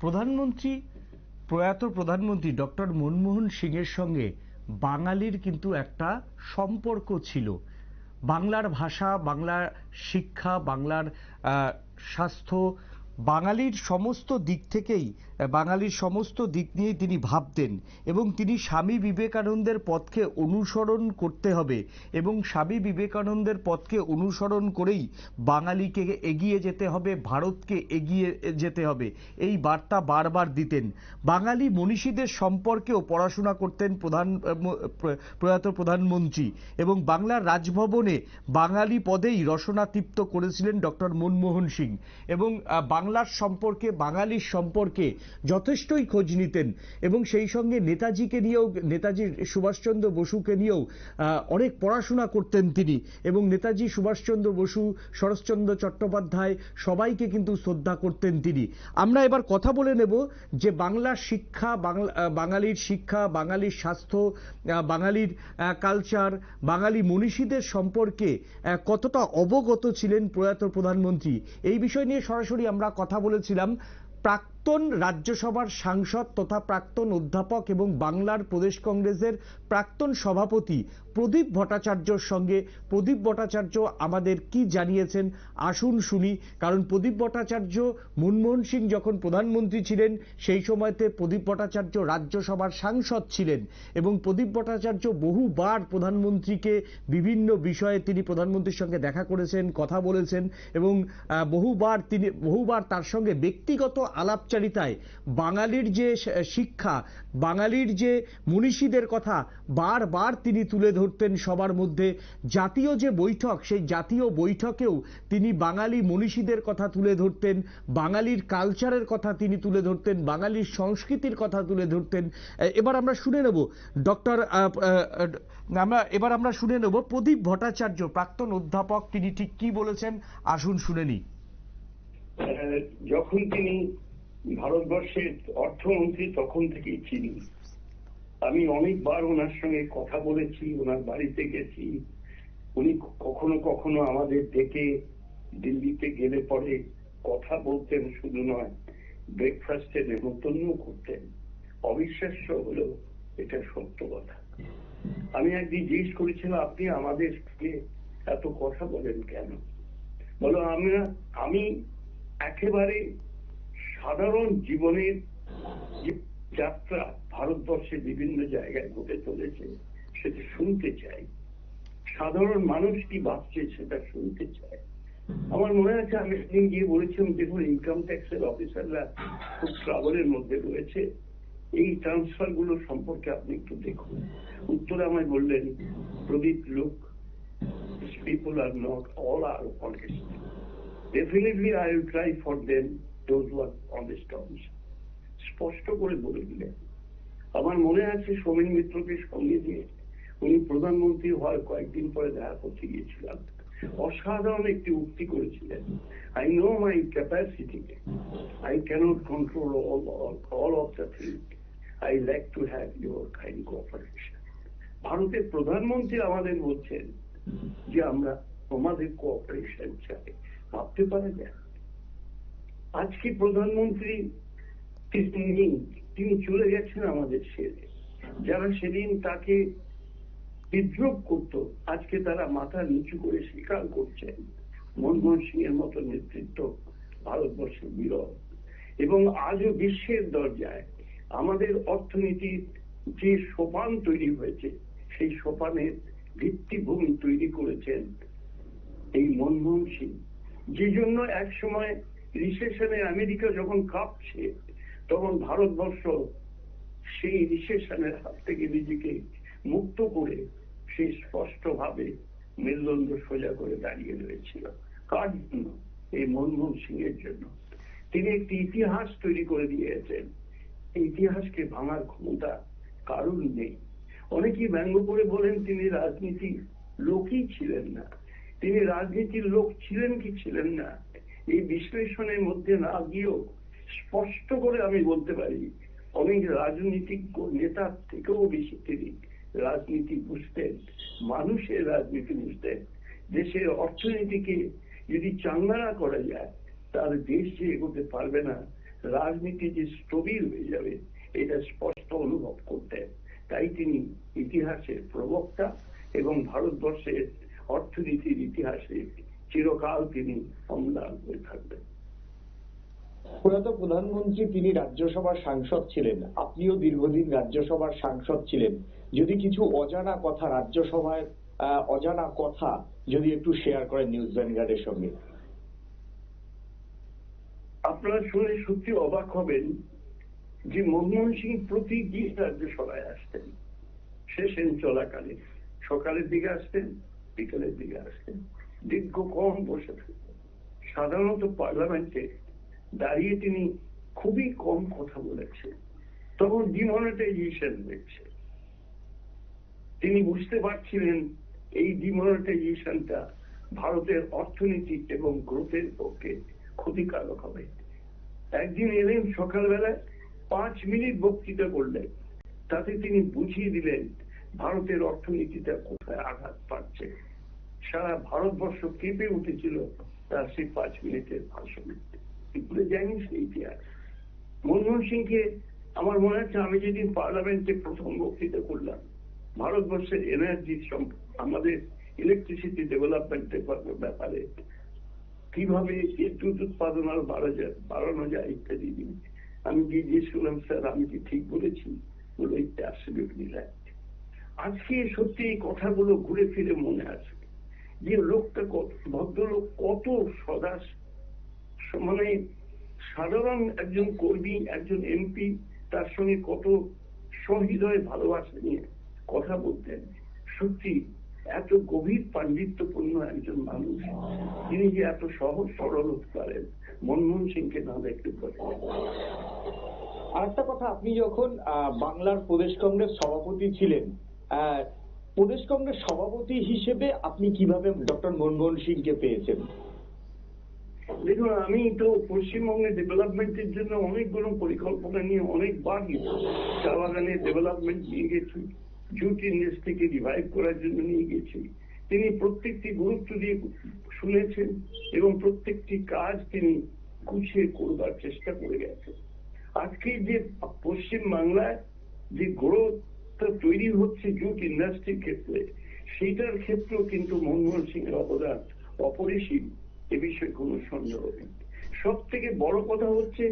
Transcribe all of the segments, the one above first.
প্রধানমন্ত্রী, প্রয়াত প্রধানমন্ত্রী ডক্টর মনমোহন সিংয়ের সঙ্গে বাঙালির কিন্তু একটা সম্পর্ক ছিল। বাংলার ভাষা, বাংলার শিক্ষা, বাংলার স্বাস্থ্য বাঙালির সমস্ত দিক থেকেই বাঙালির সমস্ত দিক নিয়েই তিনি ভাবতেন এবং তিনি স্বামী বিবেকানন্দের পথকে অনুসরণ করতে হবে এবং স্বামী বিবেকানন্দের পথকে অনুসরণ করেই বাঙালিকে এগিয়ে যেতে হবে ভারতকে এগিয়ে যেতে হবে। এই বার্তা বারবার দিতেন। বাঙালি মনীষীদের সম্পর্কেও পড়াশোনা করতেন প্রধান প্র- প্রয়াত প্রধানমন্ত্রী এবং বাংলার রাজভবনে বাঙালি পদেই রসনা তৃপ্ত করেছিলেন ডক্টর মনমোহন সিং এবং আহ, বাংলার সম্পর্কে, বাঙালির সম্পর্কে যথেষ্টই খোঁজ নিতেন এবং সেই সঙ্গে নেতাজিকে নিয়েও, নেতাজি সুভাষচন্দ্র বসুকে নিয়েও অনেক পড়াশোনা করতেন তিনি এবং নেতাজি সুভাষচন্দ্র বসু, শরৎচন্দ্র চট্টোপাধ্যায় সবাইকে কিন্তু শ্রদ্ধা করতেন তিনি। আমরা এবার কথা বলে নেব যে বাংলার শিক্ষা, বাংলা বাঙালির শিক্ষা, বাঙালির স্বাস্থ্য বাঙালির কালচার বাঙালি মনীষীদের সম্পর্কে কতটা অবগত ছিলেন প্রয়াত প্রধানমন্ত্রী, এই বিষয় নিয়ে সরাসরি আমরা কথা বলেছিলাম প্রাক্তন রাজ্যসভার সাংসদ তথা প্রাক্তন অধ্যাপক এবং বাংলার প্রদেশ কংগ্রেসের প্রাক্তন সভাপতি প্রদীপ ভট্টাচার্যর সঙ্গে। প্রদীপ ভট্টাচার্য আমাদের কি জানিয়েছেন আসুন শুনি, কারণ প্রদীপ ভট্টাচার্য, মনমোহন সিং যখন প্রধানমন্ত্রী ছিলেন, সেই সময়তে প্রদীপ ভট্টাচার্য রাজ্যসভার সাংসদ ছিলেন এবং প্রদীপ ভট্টাচার্য বহুবার প্রধানমন্ত্রীকে বিভিন্ন বিষয়ে তিনি প্রধানমন্ত্রীর সঙ্গে দেখা করেছেন, কথা বলেছেন এবং বহুবার তিনি, বহুবার তার সঙ্গে ব্যক্তিগত আলাপচারিতায় বাঙালির যে শিক্ষা, বাঙালির যে মনীষীদের কথা বারবার তিনি তুলে ধরতেন সবার মধ্যে, জাতীয় যে বৈঠক, সেই জাতীয় বৈঠকেও তিনি বাঙালি মনীষীদের কথা তুলে ধরতেন, বাঙালির কালচারের কথা তিনি তুলে ধরতেন, বাঙালির সংস্কৃতির কথা তুলে ধরতেন। এবার আমরা শুনে নেব, ডক্টর আমরা, এবার আমরা শুনে নেব প্রদীপ ভট্টাচার্য, প্রাক্তন অধ্যাপক, তিনি ঠিক কি বলেছেন? আসুন শুনে নিই। যখন তিনি ভারতবর্ষের অর্থমন্ত্রী তখন থেকেই চিনি। আমি অনেকবার ওনার সঙ্গে কথা বলেছি, ওনার বাড়িতে গেছি। উনি কখনো কখনো আমাদের ডেকে দিল্লিতে গেলে পরে কথা বলতেন শুধু নয় ব্রেকফাস্টে নেমন্তন্ন করতেন। অবিশ্বাস্য হলো এটা সত্য কথা। আমি একদিন জিজ্ঞেস করেছিলাম, আপনি আমাদের এত কথা বলেন কেন? বলো আমরা, আমি একেবারে সাধারণ জীবনের যাত্রা ভারতবর্ষের বিভিন্ন জায়গায় ঘটে চলেছে, সেটা শুনতে চাই। সাধারণ মানুষ কি ভাবছে সেটা শুনতে চাই। আমার মনে আছে, আমি একদিন গিয়ে বলেছিলাম, দেখুন ইনকাম ট্যাক্সের অফিসাররা খুব ট্রাবলের মধ্যে রয়েছে। এই ট্রান্সফারগুলো সম্পর্কে আপনি একটু দেখুন। উত্তরে আমায় বললেন, প্রদীপ লোক people are not all are honest. Definitely, I will try for them those who are honest also. স্পষ্ট করে বলে দিলেন। আমার মনে আছে সোমেন মিত্রকে সঙ্গে দিয়ে উনি প্রধানমন্ত্রী হওয়ার কয়েকদিন পরে দেখা করতে গিয়েছিলাম। অসাধারণ একটি উক্তি করেছিলেন। I know my capacity I cannot control all all of the thing I like to have your kind cooperation ভারতের প্রধানমন্ত্রী আমাদের বলছেন যে আমরা তোমাদের কোঅপারেশন চাই। ভাবতে পারা যায় আজকে প্রধানমন্ত্রী তিনি তিনি চলে গেছেন আমাদের ছেড়ে। যারা সেদিন তাকে বিদ্রোহ করত, আজকে তারা মাথা নিচু করে স্বীকার করছেন। মনমোহন সিং এর মতো নেতৃত্ব ভারতবর্ষে বিরল। এবং আজও বিশ্বের দরজায় আমাদের অর্থনীতির যে সোপান তৈরি হয়েছে, সেই সোপানের ভিত্তিভূমি তৈরি করেছেন এই মনমোহন সিং। যে জন্য এক সময় রিসেশনে আমেরিকা যখন কাঁপছে, তখন ভারতবর্ষ সেই রিসেশনের হাত থেকে নিজেকে মুক্ত করে সে স্পষ্ট ভাবে মেরুদণ্ড সোজা করে দাঁড়িয়ে রয়েছিল। কার জন্য? এই মনমোহন সিং এর জন্য। তিনি একটি ইতিহাস তৈরি করে দিয়েছেন। ইতিহাসকে ভাঙার ক্ষমতা কারণ নেই। অনেকেই ব্যঙ্গ করে বলেন, তিনি রাজনীতি লোকই ছিলেন না। তিনি রাজনীতির লোক ছিলেন কি ছিলেন না? এই বিশ্লেষণের মধ্যে না গিয়েও স্পষ্ট করে আমি বলতে পারি, অনেক রাজনীতিক নেতার থেকেও বেশি তিনি রাজনীতি বুঝতেন, মানুষের রাজনীতি বুঝতেন। দেশের অর্থনীতিকে যদি চাঙ্গা না করা যায় তাহলে দেশ যে এগোতে পারবে না, রাজনীতি যে স্থবির হয়ে যাবে, এটা স্পষ্ট অনুভব করতেন। তাই তিনি ইতিহাসের প্রবক্তা এবং ভারতবর্ষের অর্থনীতির ইতিহাসে চিরকাল তিনি অম্লান হয়ে থাকবেন। প্রয়াত প্রধানমন্ত্রী তিনি রাজ্যসভার সাংসদ ছিলেন আপনিও দীর্ঘদিন রাজ্যসভার সাংসদ ছিলেন। যদি কিছু অজানা কথা রাজ্যসভায় অজানা কথা যদি একটু শেয়ার করেন নিউজ ভ্যানগার্ডের সঙ্গে। আপনারা শুনে সত্যি অবাক হবেন যে মনমোহন সিং প্রতিদিন রাজ্যসভায় আসতেন। সেশন চলাকালে সকালের দিকে আসতেন বিকালের দিকে আসতেন। দীর্ঘক্ষণ বসে থাকতেন সাধারণত পার্লামেন্টে দাঁড়িয়ে তিনি খুবই কম কথা বলেছেন। তখন ডিমনিটাইজেশন হয়েছে তিনি বুঝতে পারছিলেন এই ডিমনিটাইজেশনটা ভারতের অর্থনীতি এবং গ্রোথের পক্ষে ক্ষতিকারক হবে। একদিন এলেন সকালবেলায়, পাঁচ মিনিট বক্তৃতা করলেন। তাতে তিনি বুঝিয়ে দিলেন ভারতের অর্থনীতিটা কোথায় আঘাত পাচ্ছে। সারা ভারতবর্ষ কেঁপে উঠেছিল তার সেই পাঁচ মিনিটের ভাষণ। ভুলে ইতিহাস। মনমোহন সিংকে আমার মনে হচ্ছে আমি যেদিন পার্লামেন্টে প্রথম বক্তৃতা করলাম, ভারতবর্ষের এনার্জি আমাদের ইলেকট্রিসিটি ডেভেলপমেন্টের ব্যাপারে কীভাবে বিদ্যুৎ উৎপাদন আরও বাড়া যায় বাড়ানো যায় ইত্যাদি জিনিস আমি গিয়ে জিজ্ঞেস করলাম স্যার, আমি কি ঠিক বলেছি? বলে অ্যাবসলিউটলি রাইট আজকে সত্যি এই কথাগুলো ঘুরে ফিরে মনে আছে যে লোকটা ভদ্রলোক কত সদাস মানে সাধারণ একজন কর্মী, একজন এমপি, তার সঙ্গে কত সহৃদয় ভালোবাসা নিয়ে কথা বলতেন। সত্যি এত গভীর পাণ্ডিত্যপূর্ণ একজন মানুষ তিনি যে এত সহজ সরল হতে পারেন মনমোহন সিংকে না দেখতে পারেন। আরেকটা কথা, আপনি যখন বাংলার প্রদেশ কংগ্রেস সভাপতি ছিলেন প্রদেশ কংগ্রেস সভাপতি হিসেবে আপনি কীভাবে ডক্টর মনমোহন সিংকে পেয়েছেন? দেখুন, আমি তো পশ্চিমবঙ্গের ডেভেলপমেন্টের জন্য অনেকগুলো পরিকল্পনা নিয়ে অনেকবার চা বাগানের ডেভেলপমেন্ট নিয়ে গেছি, জুট ইন্ডাস্ট্রিকে রিভাইভ করার জন্য নিয়ে গেছি। তিনি প্রত্যেকটি গুরুত্ব দিয়ে শুনেছেন এবং প্রত্যেকটি কাজ তিনি গুছিয়ে করবার চেষ্টা করে গেছেন। আজকে যে পশ্চিম বাংলায় যে গ্রোথটা তৈরি হচ্ছে জুট ইন্ডাস্ট্রির ক্ষেত্রে, সেইটার ক্ষেত্রেও কিন্তু মনমোহন সিং এর অবদান অপরিসীম, এ বিষয়ে কোনো সন্দেহ নেই। সব থেকে বড় কথা হচ্ছে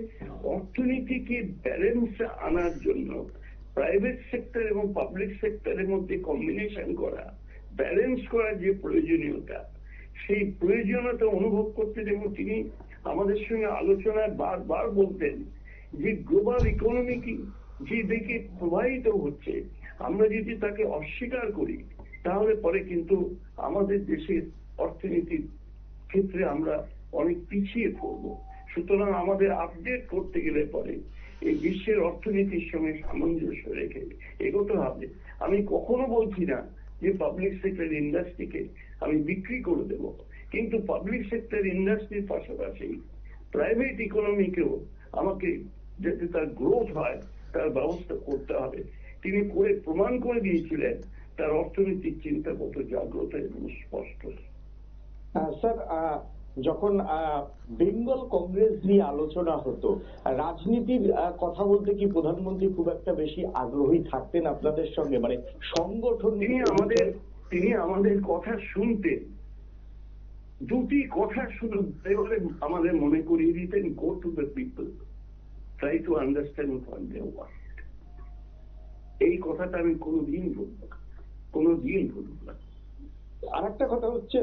অর্থনীতিকে ব্যালেন্স আনার জন্য প্রাইভেট সেক্টর এবং পাবলিক সেক্টরের মধ্যে কম্বিনেশন করা ব্যালেন্স করার যে প্রয়োজনীয়তা, সেই প্রয়োজনীয়তা অনুভব করতে এবং তিনি আমাদের সঙ্গে আলোচনায় বারবার বলতেন যে গ্লোবাল ইকোনমি কি যে দিকে প্রবাহিত হচ্ছে আমরা যদি তাকে অস্বীকার করি, তাহলে পরে কিন্তু আমাদের দেশের অর্থনীতির ক্ষেত্রে আমরা অনেক পিছিয়ে পড়ব। সুতরাং আমাদের আপডেট করতে গেলে পরে এই বিশ্বের অর্থনীতির সঙ্গে সামঞ্জস্য রেখে এগোতে হবে। আমি কখনো বলছি না যে পাবলিক সেক্টর ইন্ডাস্ট্রিকে আমি বিক্রি করে দেব, কিন্তু পাবলিক সেক্টর ইন্ডাস্ট্রির পাশাপাশি প্রাইভেট ইকোনমিকেও আমাকে যাতে তার গ্রোথ হয়, তার ব্যবস্থা করতে হবে। তিনি করে প্রমাণ করে দিয়েছিলেন তার অর্থনৈতিক চিন্তা কত জাগ্রত এবং স্পষ্ট। স্যার যখন বেঙ্গল কংগ্রেস নিয়ে আলোচনা হতো রাজনীতির কথা বলতে কি প্রধানমন্ত্রী খুব একটা বেশি আগ্রহী থাকতেন আপনাদের সঙ্গে? মানে সংগঠন তিনি আমাদের তিনি আমাদের কথা শুনতেন। দুটি কথা শুধু আমাদের মনে করিয়ে দিতেন go to the people try to understand what they want এই কথাটা আমি কোনোদিন বলব না কোনোদিন বলব না। আরেকটা কথা হচ্ছে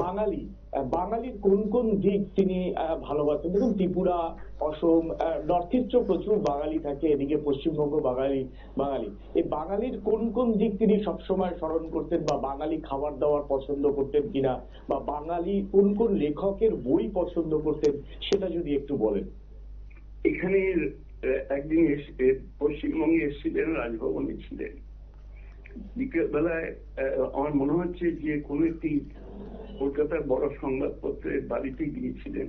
বাঙালি বাঙালির কোন কোন দিক তিনি ভালোবাসেন? দেখুন ত্রিপুরা অসম নর্থ ইস্টও প্রচুর বাঙালি থাকে এদিকে পশ্চিমবঙ্গ বাঙালি বাঙালি। এই বাঙালির কোন কোন দিক তিনি সবসময় স্মরণ করতেন বা বাঙালি খাবার দাবার পছন্দ করতেন কিনা বা বাঙালি কোন কোন লেখকের বই পছন্দ করতেন সেটা যদি একটু বলেন। এখানে আহ, একদিন এস- পশ্চিমবঙ্গে এসেছিলেন রাজভবনে ছিলেন বিকেল বেলায় আমার মনে হচ্ছে যে কোন একটি কলকাতার বড় সংবাদপত্রের বাড়িতে গিয়েছিলেন।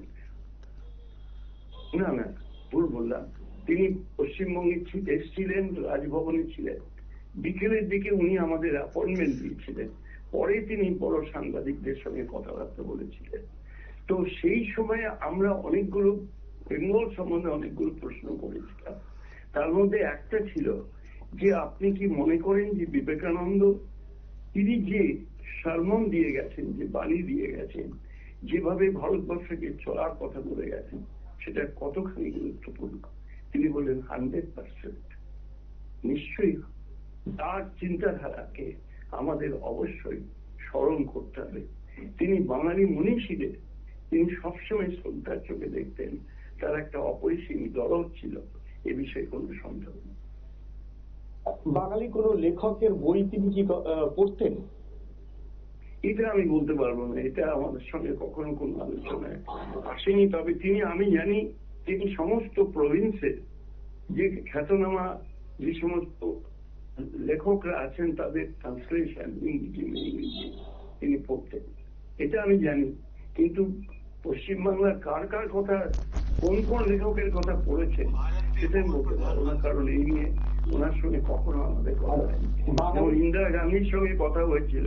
না না, ভুল বললাম। তিনি পশ্চিমবঙ্গে এসেছিলেন, রাজভবনে ছিলেন। বিকেলের দিকে উনি আমাদের অ্যাপয়েন্টমেন্ট দিয়েছিলেন। পরে তিনি বড় সাংবাদিকদের সঙ্গে কথাবার্তা বলেছিলেন। তো সেই সময়ে আমরা অনেকগুলো বেঙ্গল সম্বন্ধে অনেকগুলো প্রশ্ন করেছিলাম তার মধ্যে একটা ছিল যে, আপনি কি মনে করেন যে বিবেকানন্দ তিনি যে সারমন দিয়ে গেছেন, যে বাণী দিয়ে গেছেন, যেভাবে ভারতবর্ষকে চলার কথা বলে গেছেন, সেটা কতখানি গুরুত্বপূর্ণ? তিনি বললেন, হান্ড্রেড পার্সেন্ট। নিশ্চয়ই তার চিন্তাধারাকে আমাদের অবশ্যই স্মরণ করতে হবে। তিনি বাঙালি মনীষীদের, তিনি সবসময় শ্রদ্ধার চোখে দেখতেন। তার একটা অপরিসীম দরদ ছিল। এ বিষয়ে কোনো সন্দেহ নেই। বাঙালি কোনো লেখকের বই তিনি কি পড়তেন? এটা আমি বলতে পারব না। এটা আমাদের সঙ্গে কখনো কোনো আলোচনায় আসেনি। তবে তিনি আমি জানি তিনি সমস্ত প্রভিন্সের যে খ্যাতনামা যে সমস্ত লেখকরা আছেন তাদের ট্রান্সলেশন ইংরেজি ইংরেজি তিনি পড়তেন। এটা আমি জানি। কিন্তু পশ্চিমবাংলার কার কার কথা কোন কোন লেখকের কথা পড়েছেন সেটা আমি বলতে পারব না, কারণ এই নিয়ে ওনার সঙ্গে কখনো আমাদের কথা যেমন ইন্দিরা গান্ধীর সঙ্গে কথা হয়েছিল।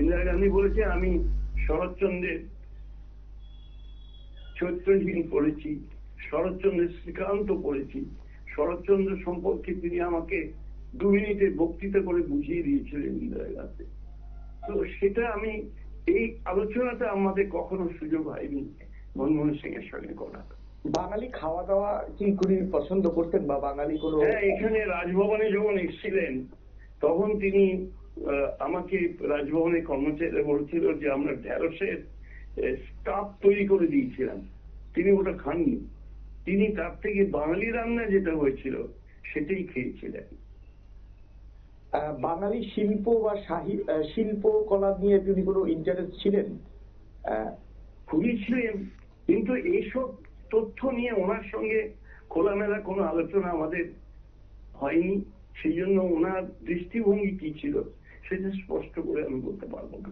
ইন্দিরা গান্ধী বলেছে, আমি শরৎচন্দ্রের চৈত্রহীন পড়েছি, শরৎচন্দ্রের শ্রীকান্ত পড়েছি। শরৎচন্দ্র সম্পর্কে তিনি আমাকে দু মিনিটে বক্তৃতা করে বুঝিয়ে দিয়েছিলেন ইন্দিরা গান্ধী। তো সেটা আমি, এই আলোচনাটা আমাদের কখনো সুযোগ হয়নি মনমোহন সিং এর সঙ্গে করা বাঙালি খাওয়া দাওয়া কি উনি পছন্দ করতেন বা বাঙালি কোনো হ্যাঁ এখানে রাজভবনে যখন এসেছিলেন তখন তিনি আমাকে রাজভবনে কর্মচারীরা বলছিল যে আমরা ঢেঁড়সের স্টাফ তৈরি করে দিয়েছিলাম। তিনি ওটা খাননি। তিনি তার থেকে বাঙালি রান্না যেটা হয়েছিল সেটাই খেয়েছিলেন। বাঙালি শিল্প বা শিল্প কলা নিয়ে তিনি কোনো ইন্টারেস্ট ছিলেন? খুবই ছিলেন। কিন্তু এইসব তথ্য নিয়ে ওনার সঙ্গে খোলামেলা কোনো আলোচনা আমাদের হয়নি। সেই জন্য ওনার দৃষ্টিভঙ্গি কি ছিল, সেটা স্পষ্ট করে আমি বলতে পারব না।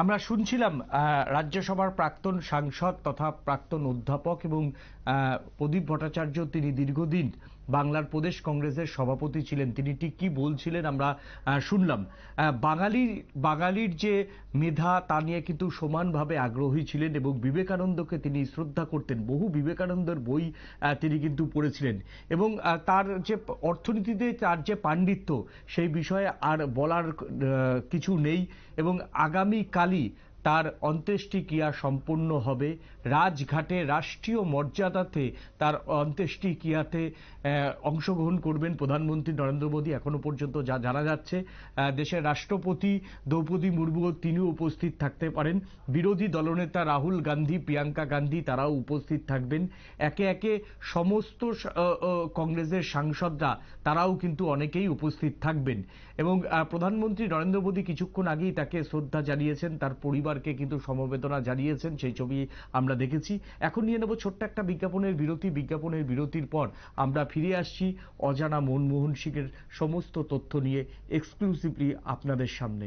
আমরা শুনছিলাম রাজ্যসভার প্রাক্তন সাংসদ তথা প্রাক্তন অধ্যাপক এবং প্রদীপ ভট্টাচার্য, তিনি দীর্ঘদিন বাংলার প্রদেশ কংগ্রেসের সভাপতি ছিলেন। তিনি ঠিক কি বলছিলেন আমরা শুনলাম। বাঙালির বাঙালির যে মেধা, তা নিয়ে কিন্তু সমানভাবে আগ্রহী ছিলেন এবং বিবেকানন্দকে তিনি শ্রদ্ধা করতেন। বহু বিবেকানন্দের বই তিনি কিন্তু পড়েছিলেন। এবং তার যে অর্থনীতিতে তার যে পাণ্ডিত্য, সেই বিষয়ে আর বলার কিছু নেই। এবং আগামী কালই তার অন্ত্যেষ্টিক্রিয়া সম্পন্ন হবে। রাজঘাটে রাষ্ট্রীয় মর্যাদাতে তার অন্ত্যেষ্টিক্রিয়াতে অংশগ্রহণ করবেন প্রধানমন্ত্রী নরেন্দ্র মোদী। এখনও পর্যন্ত যা জানা যাচ্ছে দেশের রাষ্ট্রপতি দ্রৌপদী মুর্মুও তিনিও উপস্থিত থাকতে পারেন। বিরোধী দলনেতা রাহুল গান্ধী, প্রিয়াঙ্কা গান্ধী, তারাও উপস্থিত থাকবেন। একে একে সমস্ত কংগ্রেসের সাংসদরা, তারাও কিন্তু অনেকেই উপস্থিত থাকবেন। এবং প্রধানমন্ত্রী নরেন্দ্র মোদী কিছুক্ষণ আগেই তাকে শ্রদ্ধা জানিয়েছেন, তার পরিবারকে কিন্তু সমবেদনা জানিয়েছেন, সেই ছবি আমরা দেখেছি। এখন নিয়ে নেব ছোট্ট একটা বিজ্ঞাপনের বিরতি। বিজ্ঞাপনের বিরতির পর আমরা ফিরে আসছি অজানা মনমোহন সিংয়ের সমস্ত তথ্য নিয়ে এক্সক্লুসিভলি আপনাদের সামনে।